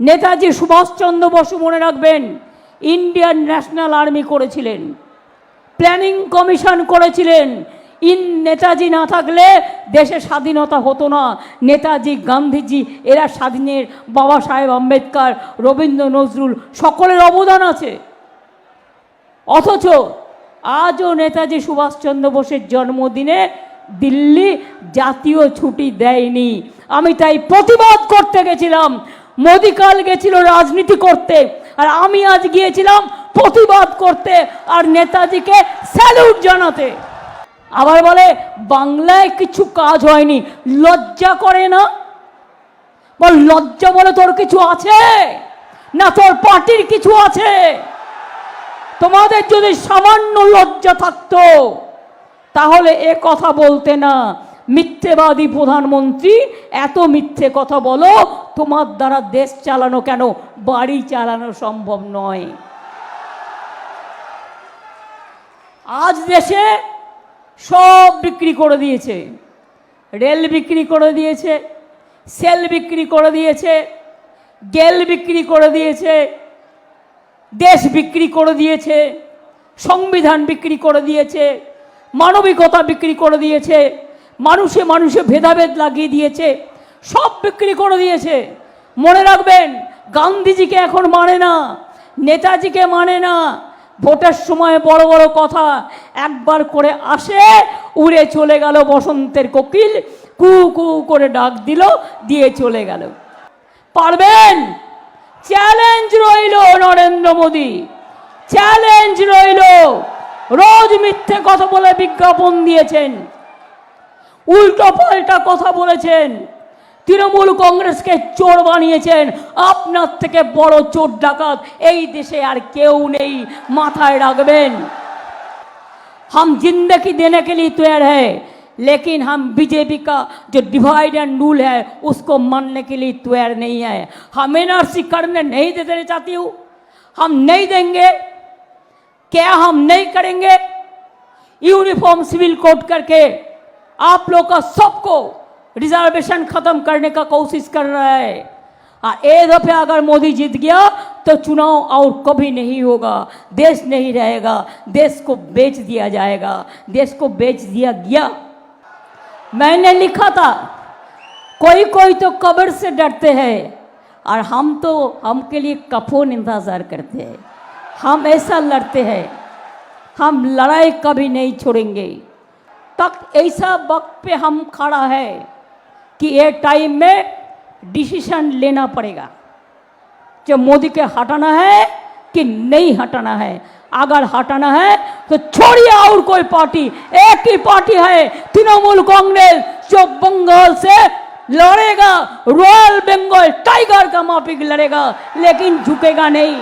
নেতাজি সুভাষচন্দ্র বসু মনে রাখবেন Indian national army করেছিলেন। প্ল্যানিং কমিশন করেছিলেন। ইন নেতাজি না থাকলে দেশে স্বাধীনতা হতো না। নেতাজি, গান্ধীজি, এরা স্বাধীনের বাবা সাহেব আম্বেদকর, রবীন্দ্র নজরুল, সকলের অবদান আছে। অথচ আজও নেতাজি সুভাষচন্দ্র বোসের জন্মদিনে দিল্লি জাতীয় ছুটি দেয়নি। আমি তাই প্রতিবাদ করতে গেছিলাম। মোদি কাল গেছিল রাজনীতি করতে, আর আমি আজ গিয়েছিলাম প্রতিবাদ করতে আর নেতাজিকে স্যালুট জানাতে। আবার বলে, বাংলায় কিছু কাজ হয়নি, লজ্জা করে না? বল, লজ্জা বলে তোর কিছু আছে? না তোর পার্টির কিছু আছে? তোমাদের যদি সামান্য লজ্জা থাকতো, তাহলে এ কথা বলতে না। মিথ্যেবাদী প্রধানমন্ত্রী, এত মিথ্যে কথা বলো তোমার দ্বারা দেশ চালানো কেন? বাড়ি চালানো সম্ভব নয়। আজ দেশে সব বিক্রি করে দিয়েছে। রেল বিক্রি করে দিয়েছে, সেল বিক্রি করে দিয়েছে, গেল বিক্রি করে দিয়েছে, দেশ বিক্রি করে দিয়েছে, সংবিধান বিক্রি করে দিয়েছে, মানবিকতা বিক্রি করে দিয়েছে, মানুষে মানুষে ভেদাভেদ লাগিয়ে দিয়েছে। সব বিক্রি করে দিয়েছে। মনে রাখবেন, গান্ধীজিকে এখন মানে না, নেতাজিকে মানে না। ভোটের সময় বড় বড় কথা একবার করে আসে, উড়ে চলে গেল বসন্তের কোকিল, কু কু করে ডাক দিল, দিয়ে চলে গেল। পারবেন? চ্যালেঞ্জ রইল নরেন্দ্র মোদী। চ্যালেঞ্জ রইল। রোজ মিথ্যে কথা বলে বিজ্ঞাপন দিয়েছেন। উল্টো পাল্টা কথা বলেছেন। তৃণমূল কংগ্রেসকে চোর বানিয়েছেন আপনার থেকে বড় চোর ডাকাত এই দেশে আর কেউ নেই মাথায় রাখবেন हम जिंदगी देने के लिए तैयार है लेकिन हम बीजेपी का जो डिवाइड एंड रूल है उसको मानने के लिए तैयार नहीं है हम एनआरसी करने नहीं दे देना चाहती हूँ हम नहीं देंगे क्या हम नहीं करेंगे यूनिफॉर्म सिविल कोड करके आप लोग का सबको रिजर्वेशन खत्म करने का कोशिश कर रहा है। और एक दफे अगर मोदी जीत गया तो चुनाव और कभी नहीं होगा। देश नहीं रहेगा। देश को बेच दिया जाएगा। देश को बेच दिया गया। मैंने लिखा था कोई कोई तो कब्र से डरते हैं। और हम तो हम के लिए कफोन इंतज़ार करते हैं। हम ऐसा लड़ते हैं। हम लड़ाई कभी नहीं छोड़ेंगे। तक ऐसा वक्त पे हम खड़ा है। कि ये टाइम में डिसीशन लेना पड़ेगा। जो मोदी के हटाना है कि नहीं हटाना है। अगर हटाना है तो छोड़िए और कोई पार्टी। एक ही पार्टी है तृणमूल कांग्रेस, जो बंगाल से लड़ेगा। रॉयल बंगाल टाइगर का माफिक लड़ेगा, लेकिन झुकेगा नहीं।